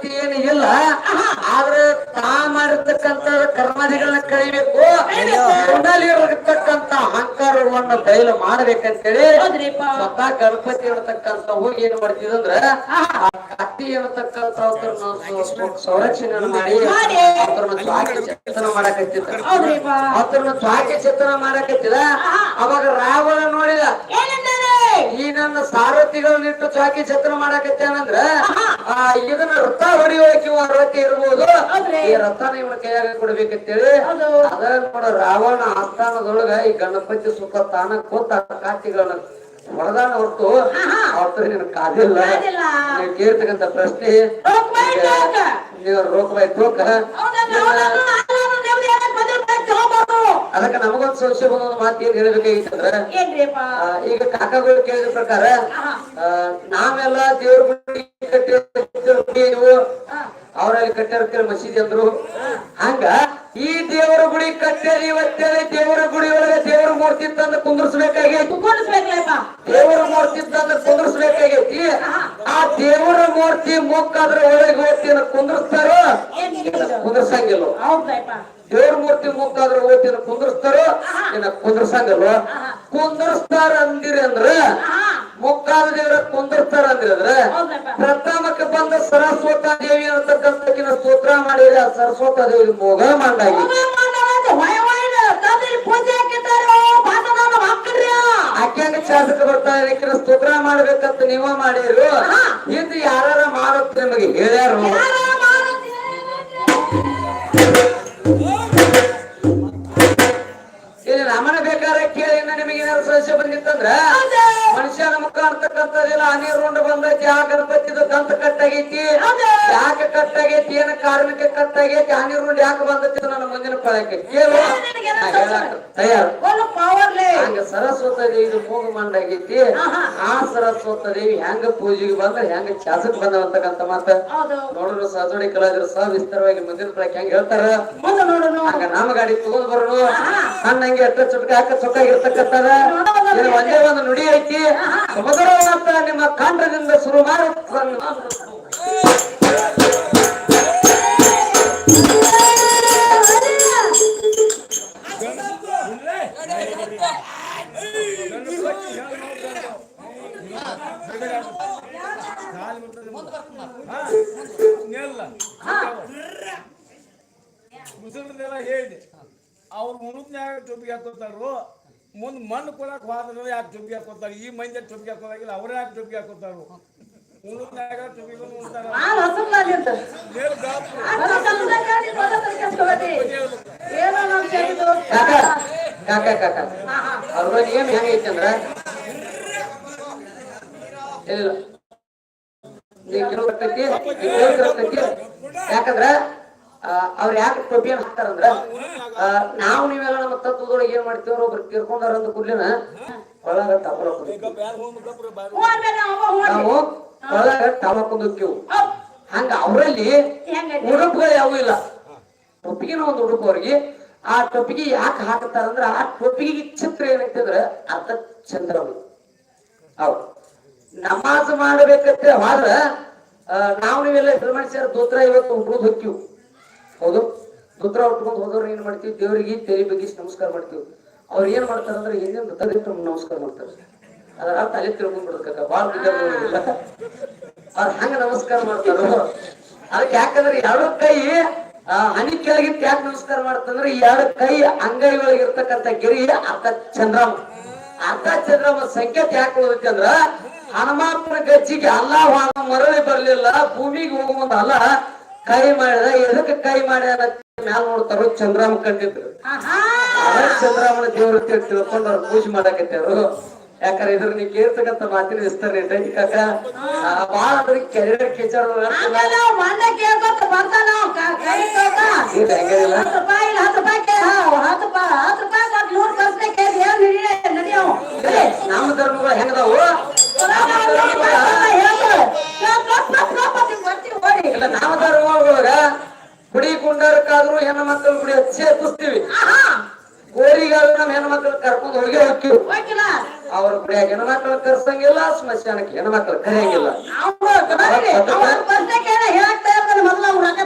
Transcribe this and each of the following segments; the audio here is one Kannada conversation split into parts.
ಪದ್ಧತಿ ಏನು ಇಲ್ಲ. ಆದ್ರೆ ತಾ ಮಾಡಿರ್ತಕ್ಕಂತ ಕರ್ಮಾದಿಗಳನ್ನ ಕಳಿಬೇಕು ಇರತಕ್ಕಂತ ಅಹಂಕಾರವನ್ನ ಬಯಲು ಮಾಡ್ಬೇಕಂತೇಳಿ. ಸ್ವತಃ ಗಣಪತಿ ಇರತಕ್ಕಂತ ಹೋಗಿ ಏನ್ ಮಾಡ್ತಿದಂದ್ರ ಆ ಕತ್ತಿ ಇರತಕ್ಕಂತ ಸಂರಕ್ಷಣೆ ಮಾಡಿ. ಅವ್ರನ್ನ ಚೇತನ ಮಾಡಕತ್ತಿದ್ದ. ಅವ್ರನ್ನ ಚಿತ್ತನ ಮಾಡಕತ್ತಿದ ಅವಾಗ ರಾವಣ ನೋಡಿದ. ಈ ನನ್ನ ಸಾರಥಿಗಳನ್ನಿಟ್ಟು ಚಾಕಿ ಛತ್ರ ಮಾಡಕತ್ತೇನಂದ್ರ ರಥ ಇರ್ಬೋದು. ಈ ರಥನ ಇವನ ಕೈಯಾಗ ಕೊಡ್ಬೇಕಂತೇಳಿ. ಅದ ನೋಡ ರಾವಣ ಆಸ್ಥಾನದೊಳಗ ಈ ಗಣಪತಿ ಸುಖ ತಾನ ಕೂತ ಕಾಟಿಗಳನ್ನ ಹೊಡೆದಾನ ಹೊರತು ಅವತ್ತು ನಿನ್ ಕಾದಿಲ್ಲ ಕಾದಿಲ್ಲ. ಕೇಳ್ತಕ್ಕಂತ ಪ್ರಶ್ನೆ. ನೀವು ರೋಕ್ ಬೈ ಟೋಕ ಹೌದಲ್ಲ, ಹೌದಲ್ಲ, ಆದ್ರೂ ನೆಮ್ಮದಿ ಆಗಕ್ ಬಂದಿರ್ಬೇಕು, ತಗೊಂಬರ್ರು. ಅದಕ್ಕೆ ನಮಗೊಂದು ಸಂಶಯ ಬಂದ ಒಂದು ಮಾತು ಏನ್ ಹೇಳ್ಬೇಕಾಗಿತ್ತಂದ್ರ ಈಗ ಕಾಕಾಗಳು ಕೇಳಿದ ಪ್ರಕಾರ. ನಾವೆಲ್ಲ ದೇವ್ರ ನೀವು ಕಟ್ಟಿರ್ತೀರ ಮಸೀದಿ ಅಂದ್ರು. ಹಂಗ ಈ ದೇವರ ಗುಡಿ ಕಟ್ಟೇರಿ ಇವತ್ತೇಳಿ ದೇವರ ಗುಡಿ ಒಳಗೆ ದೇವರ ಮೂರ್ತಿ ತಂದು ಕುಂದರ್ಸ್ಬೇಕಾಗೈತಿ. ದೇವರ ಮೂರ್ತಿ ತಂದು ಕುಂದರ್ಸ್ಬೇಕಾಗೈತಿ. ಆ ದೇವರ ಮೂರ್ತಿ ಮುಕ್ಕಾದ್ರ ಒಳಗೆ ಓದ್ತಿನ ಕುಂದರ್ಸ್ತಾರೋ? ಕುಂದರ್ಸಂಗಿಲ್ಲ. ದೇವ್ರ ಮೂರ್ತಿ ಮುಕ್ಕಾದ್ರ ಓದ್ತಿನ ಕುಂದರ್ಸ್ತಾರೋ? ಇನ್ನ ಕುಂದರ್ಸಂಗಿಲ್ಲ. ಕುಂದರ್ಸ್ತಾರ ಅಂದಿರಿ ಅಂದ್ರ. ಮುಕ್ಕಾದ ದೇವರ ಕುಂದರ್ಸ್ತಾರ ಅಂದ್ರಿ ಅಂದ್ರ ಪ್ರಥಮಕ್ಕೆ ಬಂದ ಸರಸ್ವತ ದೇವಿ ಅಂತಕ್ಕಂತಕಿನ ಸ್ತೋತ್ರ ಮಾಡಿದ್ರೆ ಆ ಸರಸ್ವತ ದೇವಿ ಮೊಗ ಮಂಡಾಗಿ. ಆಕ್ಯಾಂಗ ಶಾಸಕ ಬರ್ತಾರೆ ಸ್ತೋತ್ರ ಮಾಡ್ಬೇಕಂತ ನೀವ ಮಾಡಿರು ಇದು ಯಾರ ಮಾಡತ್ ನಿಮಗೆ ಹೇಳ್ಯಾರು? ಇಲ್ಲಿ ರಮಣ ಬೇಕಾದ್ರೆ ಕೇಳಿ ನಿಮಗೆ ಏನಾದ್ರು ಸಮಸ್ಯೆ ಬಂದಿತ್ತಂದ್ರ. ಮನುಷ್ಯನ ಮುಖ ಅಂತಕ್ಕಂಥದ್ದಿಲ್ಲ ರುಂಡು ಬಂದೈತಿ ಆ ಗಣಪತಿದು ದಂತ ಕಟ್ಟಾಗೈತಿ. ಕಟ್ಟಾಗೈತಿ ಏನ ಕಾರಣಕ್ಕೆ ಕಟ್ಟಾಗೈತಿ ಹನಿ ಯಾಕ ಯಾಕೆ ಬಂದೈತಿ ನನ್ನ ಮುಂದಿನ ಪಳಕ್ಕೆ ಹಂಗ ಸರಸ್ವತ ದೇವಿ ಮೂಗು ಮಂಡಾಗೈತಿ. ಆ ಸರಸ್ವತ ದೇವಿ ಹೆಂಗ ಪೂಜೆಗೆ ಬಂದ್ರ ಹೆಂಗ ಚಾಸಕ್ ಬಂದವಂತಕ್ಕಂತ ಮಾತ ನೋಡ್ರು ಸಜೋಡಿ ಸಹ ವಿಸ್ತಾರವಾಗಿ ಮುಂದಿನ ಪಳಕ್ಕೆ ಹೆಂಗ ಹೇಳ್ತಾರ? ಹಂಗ ನಮ್ಮ ಗಾಡಿ ತಗೊಂಡ್ ಬರೋಣ ಸಣ್ಣಂಗೆ ಎಷ್ಟ ಚುಟ್ಕ ಹಾಕ ಚೊಕ್ಕಾಗಿರ್ತಕ್ಕಂಥದ ಒಂದೇ ಒಂದು ನುಡಿ ಐತಿ. ಸಮುದ್ರ ನಿಮ್ಮ ಕಾಂಡದಿಂದ ಶುರು ಮಾಡಿ. ಮುಸಲ್ದೆಲ್ಲ ಅವ್ರು ಮುಳುಗ್ನ್ಯಾಗ ಚೊಪ್ಪಿಗೆ ಹಾಕೋತಾರು ಮುಂದ್ ಮಣ್ಣು ಕೊಡಕ್ ಹೋದ್ರೆ ಯಾಕೆ ಚೊಪ್ಪಿಗೆ ಹಾಕೋತಾರೆ ಈ ಮಂದಿ ಚೊಪ್ಪಿಗೆ ಹಾಕೋದಾಗಿಲ್ಲ ಅವ್ರೇ ಯಾಕೆ ಚೊಪ್ಪಿಗೆ ಹಾಕೋತಾರು ಕಾಕ ಕಾಕ ಅವ್ರ ನಿಯಮ ಹೆಂಗೈತಿ ಅಂದ್ರ? ಇಲ್ಲ. ಕೇಳ್ತಿರ್ತೈತಿ ಯಾಕಂದ್ರ ಅವ್ರ ಯಾಕೆ ಟೊಪಿಯನ್ ಹಾಕ್ತಾರಂದ್ರ ನಾವು ನೀವೆಲ್ಲ ನಮ್ಮ ತತ್ವದೊಳಗೆ ಏನ್ ಮಾಡ್ತೀವ್ರ ಒಬ್ರು ತಿರ್ಕೊಂಡಾರ ಅಂದ ಕೂಡ್ಲಿನ ಒಳಗ. ನಾವು ಒಳಗ ಕುಂದಿರ್ತೀವಿ ಹಂಗ ಅವರಲ್ಲಿ? ಉಡುಪುಗಳು ಯಾವೂ ಇಲ್ಲ. ಟೊಪ್ಪಿಗೆನ ಒಂದು ಉಡುಪು ಅವ್ರಿಗೆ. ಆ ಟೊಪ್ಪಿಗೆ ಯಾಕೆ ಹಾಕ್ತಾರಂದ್ರ ಆ ಟೊಪ್ಪಿಗೆ ಚಿತ್ರ ಏನೈತೆ ಅಂದ್ರ ಅರ್ಥ ಚಂದ್ರಮ ಹೌದು. ನಮಾಜ್ ಮಾಡ್ಬೇಕಂತ ಹೋದ್ರ ನಾವು ನೀವೆಲ್ಲ ಹೆಸರು ಮಾಡಿಸ್ಯಾರ ದೋತ್ರ ಇವತ್ತು ಉಟ್ಕೊಂಡು ಹೋಗ್ತೀವಿ ಹೌದು? ರುದ್ರ ಉಟ್ಕೊಂಡು ಹೋದವ್ರು ಏನ್ ಮಾಡ್ತೀವಿ? ದೇವರಿಗೆ ತೆರಿ ಬಗ್ಗೆ ನಮಸ್ಕಾರ ಮಾಡ್ತೀವಿ. ಅವ್ರು ಏನ್ ಮಾಡ್ತಾರ ಅಂದ್ರೆ ಏನೇನು ತಲೆಟ್ಟು ನಮಸ್ಕಾರ ಮಾಡ್ತಾರೆ. ಅದರ ಅರ್ಥ ಅಲ್ಲಿ ತಿಳ್ಕೊಂಡ್ಬಿಡ್ಬೇಕ ಬಾಳ ಇಲ್ಲ ಅವ್ರು ಹಂಗ ನಮಸ್ಕಾರ ಮಾಡ್ತಾರೋ. ಅದಕ್ಕೆ ಯಾಕಂದ್ರೆ ಎರಡು ಕೈ ಆ, ಹನಿ ಕೆಳಗಿ ಯಾಕೆ ನಮಸ್ಕಾರ ಮಾಡ್ತಂದ್ರೆ ಎರಡು ಕೈ ಅಂಗೈ ಒಳಗೆ ಇರ್ತಕ್ಕಂಥ ಗಿರಿ ಅರ್ಥ ಚಂದ್ರಮ್ಮ ಅರ್ಥ ಚಂದ್ರಮ ಸಂಕೇತ ಯಾಕೆ ಹೋಗುತ್ತೆ ಹನುಮಾಪುರ ಗಜ್ಜಿಗೆ ಅಲ್ಲ ಮರಳಿ ಬರ್ಲಿಲ್ಲ ಭೂಮಿಗೆ ಹೋಗುವಂತ ಅಲ್ಲ ಕೈ ಮಾಡಿದ ಎದಕ್ಕೆ ಕೈ ಮಾಡಿದ ಮ್ಯಾಲ ನೋಡ್ತಾರ ಚಂದ್ರಾಮ ಕಂಡಿದ್ರು ಚಂದ್ರಾಮನ ದೇವ್ರ ತಿಳ್ಕೊಂಡು ಅವ್ರು ಪೂಜೆ ಮಾಡಕತ್ತಾರು ಯಾಕಂದ್ರೆ ಇದ್ರ ನೀ ಕೇಳ್ತಕ್ಕಂಥ ಮಾತಿನ ವಿಸ್ತಾರ ಐತಿ ಕಾಕ. ಬಾಳ ಅದ್ರಿಗೆ ಕೆರೆ ಕಿಚಾರ ಆಮೇಲೆ ಅವ ಮಂಡೆ ಕೇಳ್ಕೊತ ಬರ್ತಾನ ಅವ ಕ- ಕೈ ಕೊಟ್ಟ. ಇದು ಹತ್ತು ರೂಪಾಯಿ ಹತ್ತು ರೂಪಾಯಿ ಹಾ, ಹತ್ತು ರೂಪಾಯಿ. ಕರ್ಕೊಂಡು ಹೋಗಿ ಹೋಗ್ತೀವಿ. ಅವ್ರ ಗುಡಿಯಾಗ ಹೆಣ್ಮಕ್ಳು ಕರ್ಸಂಗಿಲ್ಲ ಸ್ಮಶಾನಕ್ಕೆ ಹೆಣ್ಮಕ್ಳು ಕರೆಯಂಗಿಲ್ಲ. ಮೊದಲ ಅವ್ರ ಅಕ್ಕ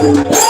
Thank.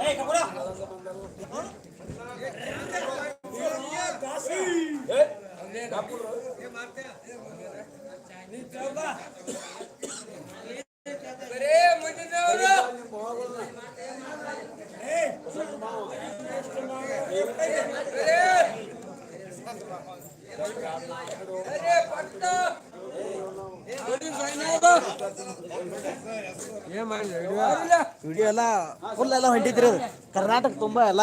ಕರೆಯಂಗಿಲ್ಲ ವಿಡಿಯೋ ಎಲ್ಲ ಫುಲ್ ಎಲ್ಲ ಹೊಂಟಿದ್ರಿ. ಕರ್ನಾಟಕ ತುಂಬಾ ಎಲ್ಲ.